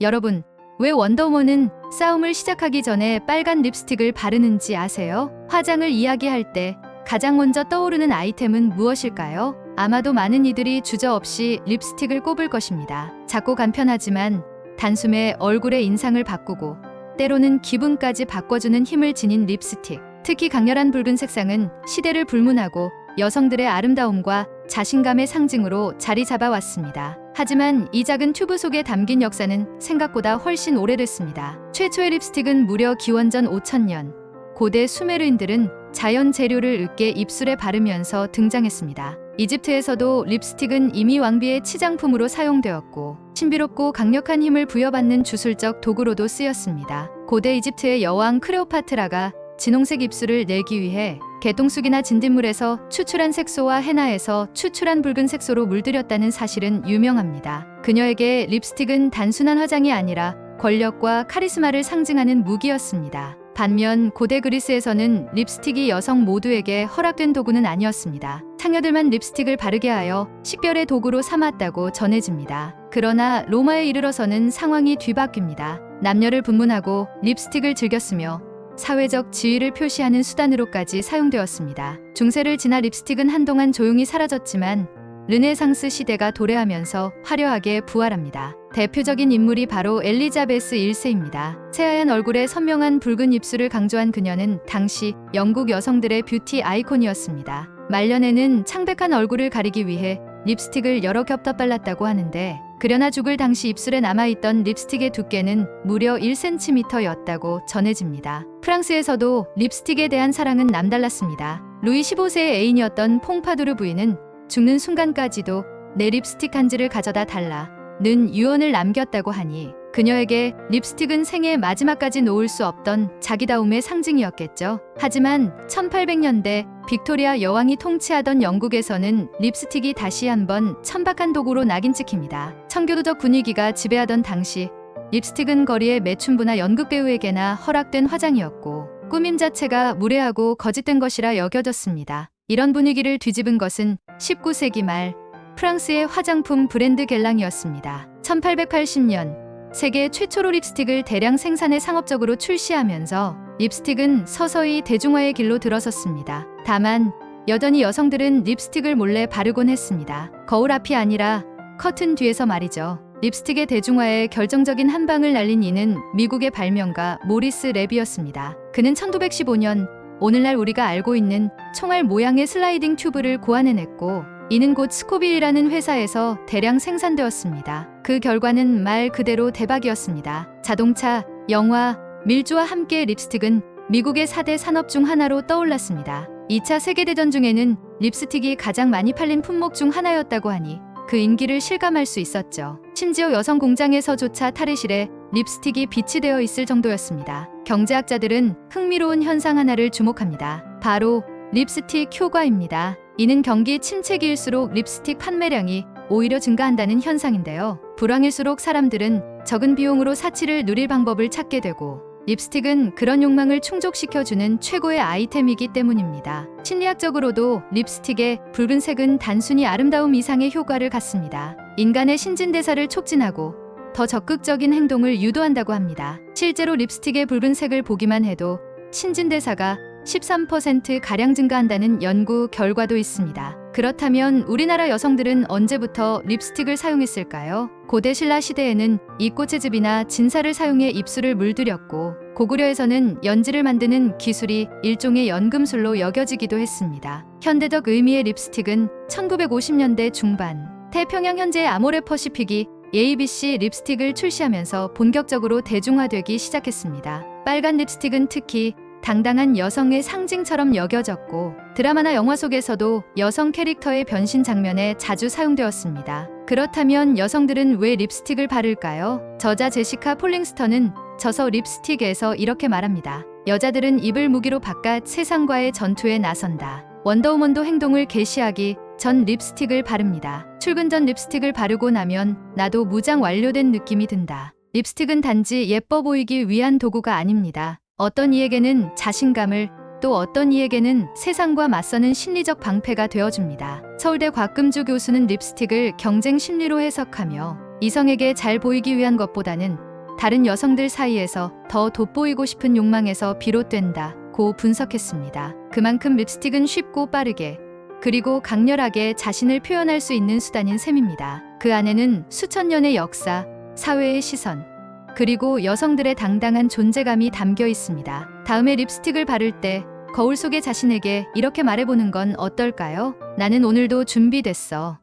여러분, 왜 원더우먼은 싸움을 시작하기 전에 빨간 립스틱을 바르는지 아세요? 화장을 이야기할 때 가장 먼저 떠오르는 아이템은 무엇일까요? 아마도 많은 이들이 주저없이 립스틱을 꼽을 것입니다. 작고 간편하지만 단숨에 얼굴의 인상을 바꾸고 때로는 기분까지 바꿔주는 힘을 지닌 립스틱. 특히 강렬한 붉은 색상은 시대를 불문하고 여성들의 아름다움과 자신감의 상징으로 자리 잡아왔습니다. 하지만 이 작은 튜브 속에 담긴 역사는 생각보다 훨씬 오래됐습니다. 최초의 립스틱은 무려 기원전 5000년. 고대 수메르인들은 자연 재료를 으깨 입술에 바르면서 등장했습니다. 이집트에서도 립스틱은 이미 왕비의 치장품으로 사용되었고 신비롭고 강력한 힘을 부여받는 주술적 도구로도 쓰였습니다. 고대 이집트의 여왕 크레오파트라가 진홍색 입술을 내기 위해 개똥쑥이나 진딧물에서 추출한 색소와 헤나에서 추출한 붉은 색소로 물들였다는 사실은 유명합니다. 그녀에게 립스틱은 단순한 화장이 아니라 권력과 카리스마를 상징하는 무기였습니다. 반면 고대 그리스에서는 립스틱이 여성 모두에게 허락된 도구는 아니었습니다. 상여들만 립스틱을 바르게 하여 식별의 도구로 삼았다고 전해집니다. 그러나 로마에 이르러서는 상황이 뒤바뀝니다. 남녀를 분문하고 립스틱을 즐겼으며 사회적 지위를 표시하는 수단으로까지 사용되었습니다. 중세를 지나 립스틱은 한동안 조용히 사라졌지만 르네상스 시대가 도래하면서 화려하게 부활합니다. 대표적인 인물이 바로 엘리자베스 1세입니다. 새하얀 얼굴에 선명한 붉은 입술을 강조한 그녀는 당시 영국 여성들의 뷰티 아이콘이었습니다. 말년에는 창백한 얼굴을 가리기 위해 립스틱을 여러 겹 덧발랐다고 하는데 그려나 죽을 당시 입술에 남아있던 립스틱의 두께는 무려 1cm였다고 전해집니다. 프랑스에서도 립스틱에 대한 사랑은 남달랐습니다. 루이 15세의 애인이었던 퐁파두르 부인은 죽는 순간까지도 내 립스틱 한지를 가져다 달라 는 유언을 남겼다고 하니 그녀에게 립스틱은 생애 마지막까지 놓을 수 없던 자기다움의 상징이었겠죠. 하지만 1800년대 빅토리아 여왕이 통치하던 영국에서는 립스틱이 다시 한번 천박한 도구로 낙인 찍힙니다. 청교도적 분위기가 지배하던 당시 립스틱은 거리의 매춘부나 연극배우에게나 허락된 화장이었고 꾸밈 자체가 무례하고 거짓된 것이라 여겨졌습니다. 이런 분위기를 뒤집은 것은 19세기 말 프랑스의 화장품 브랜드 갤랑이었습니다. 1880년 세계 최초로 립스틱을 대량 생산해 상업적으로 출시하면서 립스틱은 서서히 대중화의 길로 들어섰습니다. 다만 여전히 여성들은 립스틱을 몰래 바르곤 했습니다. 거울 앞이 아니라 커튼 뒤에서 말이죠. 립스틱의 대중화에 결정적인 한 방을 날린 이는 미국의 발명가 모리스 랩이었습니다. 그는 1915년 오늘날 우리가 알고 있는 총알 모양의 슬라이딩 튜브를 고안해냈고 이는 곧 스코빌이라는 회사에서 대량 생산되었습니다. 그 결과는 말 그대로 대박이었습니다. 자동차, 영화, 밀주와 함께 립스틱은 미국의 4대 산업 중 하나로 떠올랐습니다. 2차 세계대전 중에는 립스틱이 가장 많이 팔린 품목 중 하나였다고 하니 그 인기를 실감할 수 있었죠. 심지어 여성 공장에서조차 탈의실에 립스틱이 비치 되어 있을 정도였습니다. 경제학자들은 흥미로운 현상 하나를 주목합니다. 바로 립스틱 효과입니다. 이는 경기 침체기일수록 립스틱 판매량이 오히려 증가한다는 현상인데요. 불황일수록 사람들은 적은 비용으로 사치를 누릴 방법을 찾게 되고 립스틱은 그런 욕망을 충족시켜주는 최고의 아이템이기 때문입니다. 심리학적으로도 립스틱의 붉은색은 단순히 아름다움 이상의 효과를 갖습니다. 인간의 신진대사를 촉진하고 더 적극적인 행동을 유도한다고 합니다. 실제로 립스틱의 붉은색을 보기만 해도 신진대사가 13%가량 증가한다는 연구 결과도 있습니다. 그렇다면 우리나라 여성들은 언제부터 립스틱을 사용했을까요? 고대 신라 시대에는 이꽃의즙이나 진사를 사용해 입술을 물들였고 고구려에서는 연지를 만드는 기술이 일종의 연금술로 여겨지기도 했습니다. 현대적 의미의 립스틱은 1950년대 중반 태평양 현재의 아모레 퍼시픽이 ABC 립스틱을 출시하면서 본격적으로 대중화되기 시작했습니다. 빨간 립스틱은 특히 당당한 여성의 상징처럼 여겨졌고 드라마나 영화 속에서도 여성 캐릭터의 변신 장면에 자주 사용되었습니다. 그렇다면 여성들은 왜 립스틱을 바를까요? 저자 제시카 폴링스턴은 저서 립스틱에서 이렇게 말합니다. 여자들은 입을 무기로 바깥 세상과의 전투에 나선다. 원더우먼도 행동을 개시하기 전 립스틱을 바릅니다. 출근 전 립스틱을 바르고 나면 나도 무장 완료된 느낌이 든다. 립스틱은 단지 예뻐 보이기 위한 도구가 아닙니다. 어떤 이에게는 자신감을 또 어떤 이에게는 세상과 맞서는 심리적 방패가 되어줍니다. 서울대 곽금주 교수는 립스틱을 경쟁 심리로 해석하며 이성에게 잘 보이기 위한 것보다는 다른 여성들 사이에서 더 돋보이고 싶은 욕망에서 비롯된다. 고 분석했습니다. 그만큼 립스틱은 쉽고 빠르게 그리고 강렬하게 자신을 표현할 수 있는 수단인 셈입니다. 그 안에는 수천 년의 역사, 사회의 시선, 그리고 여성들의 당당한 존재감이 담겨 있습니다. 다음에 립스틱을 바를 때 거울 속의 자신에게 이렇게 말해보는 건 어떨까요? 나는 오늘도 준비됐어.